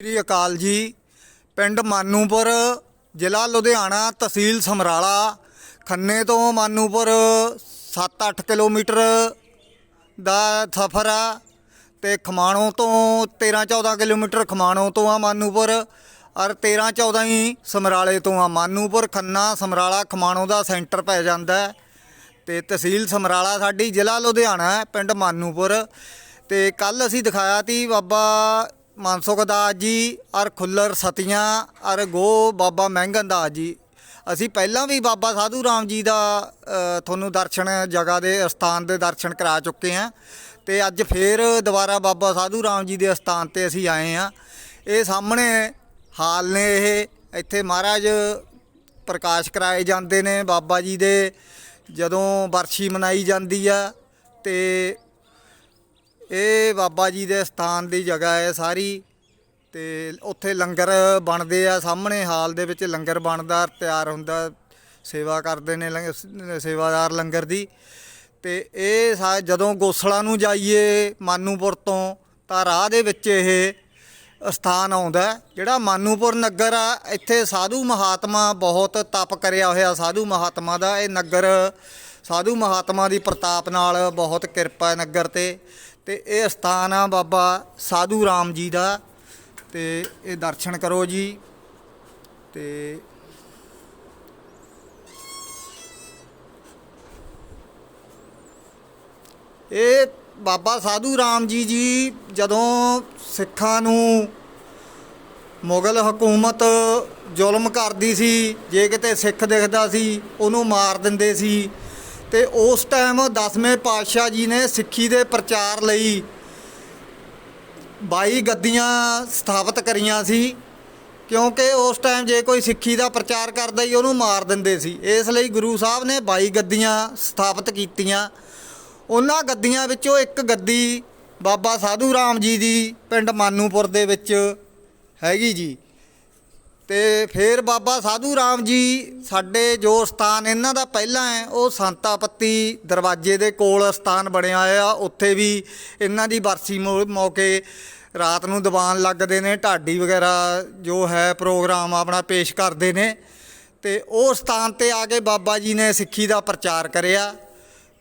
ਸ੍ਰੀ ਅਕਾਲ ਜੀ। ਪਿੰਡ ਮਾਨੂਪੁਰ, ਜ਼ਿਲ੍ਹਾ ਲੁਧਿਆਣਾ, ਤਹਿਸੀਲ ਸਮਰਾਲਾ। ਖੰਨੇ ਤੋਂ ਮਾਨੂਪੁਰ 7-8 ਕਿਲੋਮੀਟਰ ਦਾ ਸਫ਼ਰ ਆ ਤੇ ਖਮਾਣੋਂ ਤੋਂ 13-14 ਕਿਲੋਮੀਟਰ ਖਮਾਣੋਂ ਤੋਂ ਆ ਮਾਨੂਪੁਰ ਔਰ 13-14 ਹੀ ਸਮਰਾਲੇ ਤੋਂ ਆ ਮਾਨੂਪੁਰ। ਖੰਨਾ ਸਮਰਾਲਾ ਖਮਾਣੋਂ ਦਾ ਸੈਂਟਰ ਪੈ ਜਾਂਦਾ ਹੈ ਤੇ ਤਹਿਸੀਲ ਸਮਰਾਲਾ ਸਾਡੀ ਜ਼ਿਲ੍ਹਾ ਲੁਧਿਆਣਾ ਪਿੰਡ ਮਾਨੂਪੁਰ। ਤੇ ਕੱਲ ਅਸੀਂ ਦਿਖਾਇਆ ਤੀ ਬਾਬਾ ਮਾਨਸੁਖ ਦਾਸ ਜੀ ਔਰ ਖੁੱਲਰ ਸਤੀਆਂ ਔਰ ਗੋ ਬਾਬਾ ਮਹਿੰਗਨ ਦਾਸ ਜੀ। ਅਸੀਂ ਪਹਿਲਾਂ ਵੀ ਬਾਬਾ ਸਾਧੂ ਰਾਮ ਜੀ ਦਾ ਤੁਹਾਨੂੰ ਦਰਸ਼ਨ ਜਗ੍ਹਾ ਦੇ ਸਥਾਨ ਦੇ ਦਰਸ਼ਨ ਕਰਾ ਚੁੱਕੇ ਹਾਂ। ਤੇ ਅੱਜ ਫੇਰ ਦੁਬਾਰਾ ਬਾਬਾ ਸਾਧੂ ਰਾਮ ਜੀ ਦੇ ਸਥਾਨ ਤੇ ਅਸੀਂ ਆਏ ਹਾਂ। ਇਹ ਸਾਹਮਣੇ ਹਾਲ ਨੇ ਇਹ। ਇੱਥੇ ਮਹਾਰਾਜ ਪ੍ਰਕਾਸ਼ ਕਰਾਏ ਜਾਂਦੇ ਨੇ ਬਾਬਾ ਜੀ ਦੇ। ਜਦੋਂ ਵਰਸ਼ੀ ਮਨਾਈ ਜਾਂਦੀ ਆ ਤੇ ਇਹ ਬਾਬਾ ਜੀ ਦੇ ਸਥਾਨ ਦੀ ਜਗ੍ਹਾ ਹੈ ਸਾਰੀ ਤੇ ਉੱਥੇ ਲੰਗਰ ਬਣਦੇ ਆ, ਸਾਹਮਣੇ ਹਾਲ ਦੇ ਵਿੱਚ ਲੰਗਰ ਬਣਦਾ, ਤਿਆਰ ਹੁੰਦਾ, ਸੇਵਾ ਕਰਦੇ ਨੇ ਲੰਗ- ਸੇਵਾਦਾਰ ਲੰਗਰ ਦੀ। ਤੇ ਇਹ ਸਾ, ਜਦੋਂ ਗੋਸਲਾ ਨੂੰ ਜਾਈਏ ਮਾਨੂਪੁਰ ਤੋਂ, ਤਾਂ ਰਾਹ ਦੇ ਵਿੱਚ ਇਹ ਸਥਾਨ ਆਉਂਦਾ ਜਿਹੜਾ ਮਾਨੂਪੁਰ ਨਗਰ ਆ, ਇੱਥੇ ਸਾਧੂ ਮਹਾਤਮਾ ਬਹੁਤ ਤਪ ਕਰਿਆ ਹੋਇਆ, ਸਾਧੂ ਮਹਾਤਮਾ ਦਾ ਇਹ ਨਗਰ, ਸਾਧੂ ਮਹਾਤਮਾ ਦੀ ਪ੍ਰਤਾਪ ਨਾਲ ਬਹੁਤ ਕਿਰਪਾ ਨਗਰ ਤੇ। ਤੇ ਇਹ ਸਥਾਨ ਆ ਬਾਬਾ ਸਾਧੂ ਰਾਮ ਜੀ ਦਾ ਤੇ ਇਹ ਦਰਸ਼ਨ ਕਰੋ ਜੀ ਤੇ ਇਹ ਬਾਬਾ ਸਾਧੂ ਰਾਮ ਜੀ ਜੀ ਜਦੋਂ ਸਿੱਖਾਂ ਨੂੰ ਮੁਗਲ ਹਕੂਮਤ ਜ਼ੁਲਮ ਕਰਦੀ ਸੀ, ਜੇ ਕਿਤੇ ਸਿੱਖ ਦਿਖਦਾ ਸੀ, ਉਹਨੂੰ ਮਾਰ ਦਿੰਦੇ ਸੀ। ਤੇ ਉਸ ਟਾਈਮ 10ਵੇਂ ਪਾਤਸ਼ਾਹ ਜੀ ਨੇ ਸਿੱਖੀ ਦੇ ਪ੍ਰਚਾਰ ਲਈ 22 ਗੱਦੀਆਂ ਸਥਾਪਿਤ ਕਰੀਆਂ ਸੀ, ਕਿਉਂਕਿ ਉਸ ਟਾਈਮ ਜੇ ਕੋਈ ਸਿੱਖੀ ਦਾ ਪ੍ਰਚਾਰ ਕਰਦਾ ਹੀ ਉਹਨੂੰ ਮਾਰ ਦਿੰਦੇ ਸੀ। ਇਸ ਲਈ ਗੁਰੂ ਸਾਹਿਬ ਨੇ 22 ਗੱਦੀਆਂ ਸਥਾਪਿਤ ਕੀਤੀਆਂ। ਉਹਨਾਂ ਗੱਦੀਆਂ ਵਿੱਚੋਂ ਇੱਕ ਗੱਦੀ ਬਾਬਾ ਸਾਧੂ ਰਾਮ ਜੀ ਦੀ ਪਿੰਡ ਮਾਨੂਪੁਰ ਦੇ ਵਿੱਚ ਹੈਗੀ ਜੀ। ਤੇ ਫਿਰ ਬਾਬਾ ਸਾਧੂ ਰਾਮ ਜੀ ਸਾਡੇ ਜੋ ਸਥਾਨ ਇਹਨਾਂ ਦਾ ਪਹਿਲਾਂ ਹੈ, ਉਹ ਸੰਤਾਪੱਤੀ ਦਰਵਾਜ਼ੇ ਦੇ ਕੋਲ ਸਥਾਨ ਬਣਿਆ ਆ ਉੱਥੇ ਵੀ ਇਹਨਾਂ ਦੀ ਬਰਸੀ ਮੌ- ਮੌਕੇ ਰਾਤ ਨੂੰ ਦੀਵਾਨ ਲੱਗਦੇ ਨੇ, ਢਾਡੀ ਵਗੈਰਾ ਜੋ ਹੈ ਪ੍ਰੋਗਰਾਮ ਆਪਣਾ ਪੇਸ਼ ਕਰਦੇ ਨੇ ਤੇ ਉਹ ਸਥਾਨ ਤੇ ਆ ਕੇ ਬਾਬਾ ਜੀ ਨੇ ਸਿੱਖੀ ਦਾ ਪ੍ਰਚਾਰ ਕਰਿਆ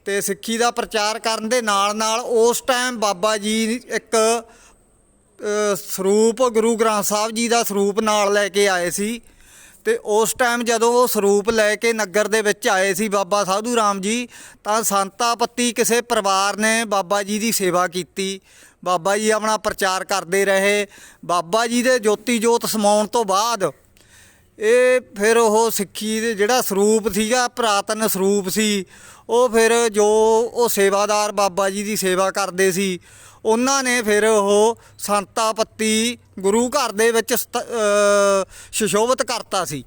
ਤੇ ਸਿੱਖੀ ਦਾ ਪ੍ਰਚਾਰ ਕਰਨ ਦੇ ਨਾਲ ਨਾਲ ਉਸ ਟਾਈਮ ਬਾਬਾ ਜੀ ਇੱਕ ਸਰੂਪ ਗੁਰੂ ਗ੍ਰੰਥ ਸਾਹਿਬ ਜੀ ਦਾ ਸਰੂਪ ਨਾਲ ਲੈ ਕੇ ਆਏ ਸੀ ਤੇ ਉਸ ਟਾਈਮ ਜਦੋਂ ਉਹ ਸਰੂਪ ਲੈ ਕੇ ਨਗਰ ਦੇ ਵਿੱਚ ਆਏ ਸੀ ਬਾਬਾ ਸਾਧੂ ਰਾਮ ਜੀ, ਤਾਂ ਸੰਤਾ ਸੰਤਾਪੱਤੀ ਕਿਸੇ ਪਰਿਵਾਰ ਨੇ ਬਾਬਾ ਜੀ ਦੀ ਸੇਵਾ ਕੀਤੀ। ਬਾਬਾ ਜੀ ਆਪਣਾ ਪ੍ਰਚਾਰ ਕਰਦੇ ਰਹੇ। ਬਾਬਾ ਜੀ ਦੇ ਜੋਤੀ ਜੋਤ ਸਮਾਉਣ ਤੋਂ ਬਾਅਦ ਇਹ ਫਿਰ ਉਹ ਸਿੱਖੀ ਦੇ ਜਿਹੜਾ ਸਰੂਪ ਸੀਗਾ ਪ੍ਰਾਤਨ ਸਰੂਪ ਸੀ ਉਹ ਫਿਰ ਜੋ ਉਹ ਸੇਵਾਦਾਰ ਬਾਬਾ ਜੀ ਦੀ ਸੇਵਾ ਕਰਦੇ ਸੀ ਉਹਨਾਂ ਨੇ ਫਿਰ ਉਹ ਸੰਤਾਪੱਤੀ ਗੁਰੂ ਘਰ ਦੇ ਵਿੱਚ ਸਤ- ਸੁਸ਼ੋਭਿਤ ਕਰਤਾ ਸੀ।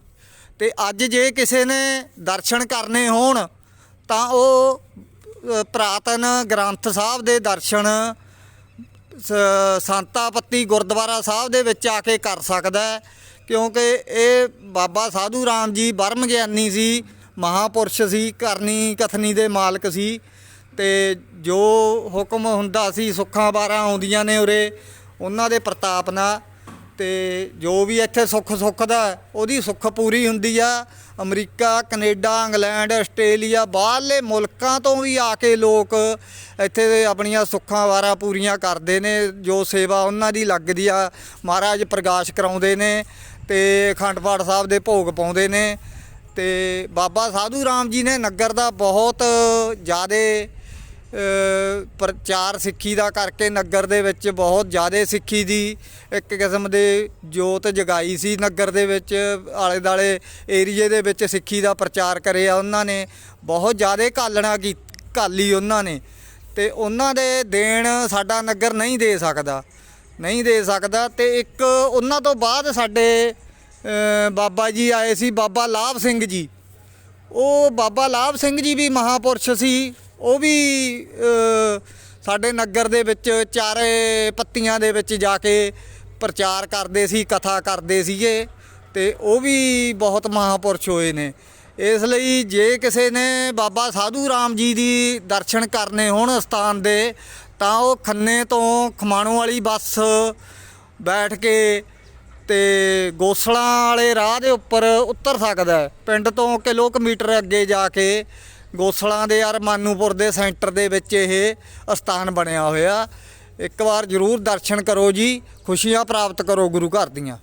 ਤੇ ਅੱਜ ਜੇ ਕਿਸੇ ਨੇ ਦਰਸ਼ਨ ਕਰਨੇ ਹੋਣ ਤਾਂ ਉਹ ਅ, ਪ੍ਰਾਤਨ ਗ੍ਰੰਥ ਸਾਹਿਬ ਦੇ ਦਰਸ਼ਨ ਸ- ਸੰਤਾਪੱਤੀ ਗੁਰਦੁਆਰਾ ਸਾਹਿਬ ਦੇ ਵਿੱਚ ਆ ਕੇ ਕਰ ਸਕਦਾ ਹੈ। ਕਿਉਂਕਿ ਇਹ ਬਾਬਾ ਸਾਧੂ ਰਾਮ ਜੀ ਬਰਮ ਗਿਆਨੀ ਸੀ, ਮਹਾਪੁਰਸ਼ ਸੀ, ਕਰਨੀ ਕਥਨੀ ਦੇ ਮਾਲਕ ਸੀ ਤੇ ਜੋ ਹੁਕਮ ਹੁੰਦਾ ਸੀ, ਸੁੱਖਾਂ ਬਾਰਾਂ ਆਉਂਦੀਆਂ ਨੇ ਉਰੇ, ਉਹਨਾਂ ਦੇ ਪ੍ਰਤਾਪ ਨਾਲ ਤੇ ਜੋ ਵੀ ਇੱਥੇ ਸੁੱਖ ਸੁੱਖ ਦਾ ਉਹਦੀ ਸੁੱਖ ਪੂਰੀ ਹੁੰਦੀ ਆ। ਅਮਰੀਕਾ, ਕੈਨੇਡਾ, ਇੰਗਲੈਂਡ, ਆਸਟ੍ਰੇਲੀਆ, ਬਾਹਰਲੇ ਮੁਲਕਾਂ ਤੋਂ ਵੀ ਆ ਕੇ ਲੋਕ ਇੱਥੇ ਦੇ ਆਪਣੀਆਂ ਸੁੱਖਾਂ ਵਾਰਾਂ ਪੂਰੀਆਂ ਕਰਦੇ ਨੇ, ਜੋ ਸੇਵਾ ਉਹਨਾਂ ਦੀ ਲੱਗਦੀ ਆ, ਮਹਾਰਾਜ ਪ੍ਰਕਾਸ਼ ਕਰਾਉਂਦੇ ਨੇ। ਤੇ ਅਖੰਡ ਪਾਠ ਸਾਹਿਬ ਦੇ ਭੋਗ ਪਾਉਂਦੇ ਨੇ ਤੇ ਬਾਬਾ ਸਾਧੂ ਰਾਮ ਜੀ ਨੇ ਨਗਰ ਦਾ ਬਹੁਤ ਜ਼ਿਆਦੇ ਪ੍ਰਚਾਰ ਸਿੱਖੀ ਦਾ ਕਰਕੇ ਨਗਰ ਦੇ ਵਿੱਚ ਬਹੁਤ ਜ਼ਿਆਦਾ ਸਿੱਖੀ ਦੀ ਇੱਕ ਕਿਸਮ ਦੇ ਜੋਤ ਜਗਾਈ ਸੀ। ਨਗਰ ਦੇ ਵਿੱਚ ਆਲੇ ਦਾਲੇ ਏਰੀਏ ਦੇ ਵਿੱਚ ਸਿੱਖੀ ਦਾ ਪ੍ਰਚਾਰ ਕਰਿਆ ਉਹਨਾਂ ਨੇ। ਬਹੁਤ ਜ਼ਿਆਦਾ ਕਾਲਣਾ ਕੀ ਕਾਲੀ ਉਹਨਾਂ ਨੇ ਤੇ ਉਹਨਾਂ ਦੇ ਦੇਣ ਸਾਡਾ ਨਗਰ ਨਹੀਂ ਦੇ ਸਕਦਾ। ਨਹੀਂ ਦੇ ਸਕਦਾ ਤੇ ਇੱਕ ਉਹਨਾਂ ਤੋਂ ਬਾਅਦ ਸਾਡੇ ਬਾਬਾ ਜੀ ਆਏ ਸੀ, ਬਾਬਾ ਲਾਭ ਸਿੰਘ ਜੀ। ਉਹ ਬਾਬਾ ਲਾਭ ਸਿੰਘ ਜੀ ਵੀ ਮਹਾਪੁਰਸ਼ ਸੀ। ਉਹ ਵੀ ਸਾਡੇ ਨਗਰ ਦੇ ਵਿੱਚ ਚਾਰੇ ਪੱਤੀਆਂ ਦੇ ਵਿੱਚ ਜਾ ਕੇ ਪ੍ਰਚਾਰ ਕਰਦੇ ਸੀ, ਕਥਾ ਕਰਦੇ ਸੀਗੇ ਤੇ ਉਹ ਵੀ ਬਹੁਤ ਮਹਾਪੁਰਸ਼ ਹੋਏ ਨੇ। ਇਸ ਲਈ ਜੇ ਕਿਸੇ ਨੇ ਬਾਬਾ ਸਾਧੂ ਰਾਮ ਜੀ ਦੀ ਦਰਸ਼ਨ ਕਰਨੇ ਹੋਣ ਸਥਾਨ ਦੇ ਤਾਂ ਉਹ ਖੰਨੇ ਤੋਂ ਖਮਾਣੋਂ ਵਾਲੀ ਬੱਸ ਬੈਠ ਕੇ ਤੇ ਗੋਸਲਾਂ ਵਾਲੇ ਰਾਹ ਦੇ ਉੱਪਰ ਉਤਰ ਸਕਦਾ ਪਿੰਡ ਤੋਂ ਕਿਲੋਮੀਟਰ ਅੱਗੇ ਜਾ ਕੇ ਗੋਸਲਾਂ ਦੇ ਯਾਰ ਮਾਨੂਪੁਰ ਦੇ ਸੈਂਟਰ ਦੇ ਵਿੱਚ ਇਹ ਅਸਥਾਨ ਬਣਿਆ ਹੋਇਆ। ਇੱਕ ਵਾਰ ਜ਼ਰੂਰ ਦਰਸ਼ਨ ਕਰੋ ਜੀ। ਖੁਸ਼ੀਆਂ ਪ੍ਰਾਪਤ ਕਰੋ ਗੁਰੂ ਘਰ ਦੀਆਂ।